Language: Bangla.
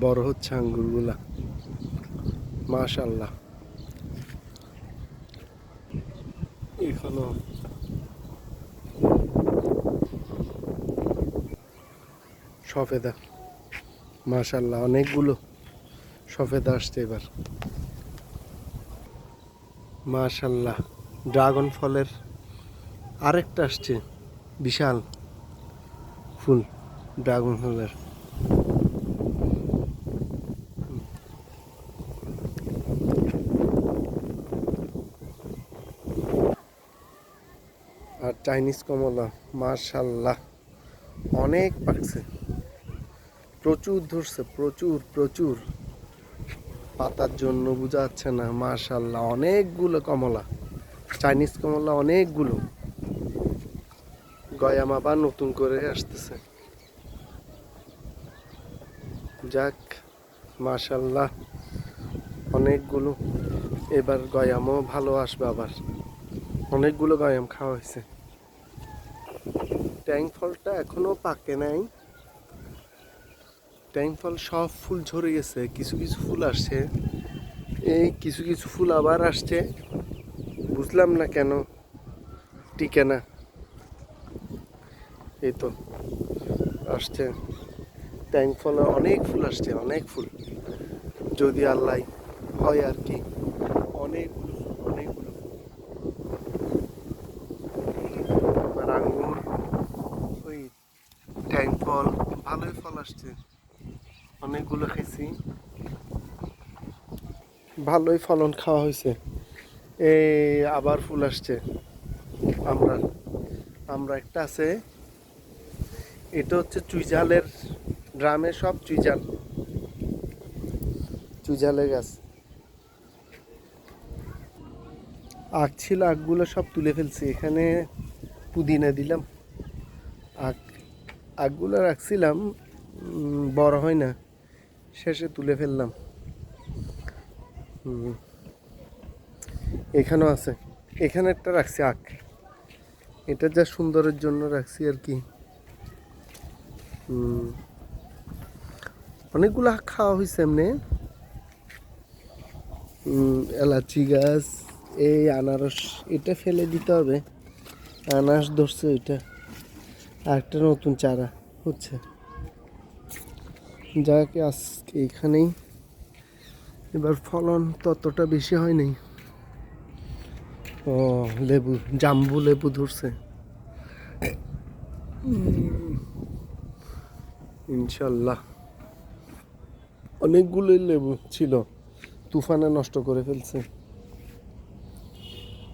বড় হচ্ছে আঙ্গুরগুলা। মাশাল্লাহ এখনও সফেদা। মাশাল্লাহ অনেকগুলো সফেদা আসছে এবার। মাশাল্লাহ ড্রাগন ফলের আরেকটা আসছে, বিশাল ফুল, ড্রাগন ফলের। আর চাইনিজ কমলা মার্শাল্লাহ অনেক পাকছে। প্রচুর ধরছে, প্রচুর প্রচুর। পাতার জন্য বোঝা যাচ্ছে না মার্শাল্লাহ অনেকগুলো কমলা। চাইনিজ কমলা অনেকগুলো। গয়াম আবার নতুন করে আসতেছে। যাক, মাশাল্লাহ, অনেকগুলো। এবার গয়ামও ভালো আসবে আবার। অনেকগুলো গয়াম খাওয়া হয়েছে। ট্যাং ফলটা এখনও পাকে নাই। ট্যাং ফল সব ফুল ঝরে গেছে, কিছু কিছু ফুল আসছে। এই কিছু কিছু ফুল আবার আসছে। বুঝলাম না কেন, টিকে না। এই তো, আসছে। ট্যাং ফলে অনেক ফুল আসছে, অনেক ফুল। যদি আল্লাহ হয় আর কি অনেক অনেকগুলো আর আঙ্গুর ওই ট্যাং ফল ভালোই ফল আসছে। অনেকগুলো খেয়েছি ভালোই ফলন খাওয়া হয়েছে। এই আবার ফুল আসছে। আমরা আমরা একটা আছে। এটা হচ্ছে চুইঝালের ড্রামে সব চুইঝাল। চুইঝালের গাছ। আখ ছিল, আখগুলো সব তুলে ফেলছি। এখানে পুদিনা দিলাম। আখ, আখগুলো রাখছিলাম। বড় হয় না। শেষে তুলে ফেললাম। এখানেও আছে। এখানে একটা রাখছি আখ। এটা যা সুন্দরের জন্য রাখছি আর কি। অনেকগুলো আখ খাওয়া হয়েছে এমনি। এলাচি গাছ, এই আনারস, এটা ফেলে দিতে হবে। আনারস ধরছে ওইটা। আর একটা নতুন চারা হচ্ছে যাক আজকে এখানেই। এবার ফলন ততটা বেশি হয় নাই ও, লেবু, জাম্বু লেবু ধরছে। ইনশাল্লাহ। অনেকগুলোই লেবু ছিল। তুফানে নষ্ট করে ফেলছে।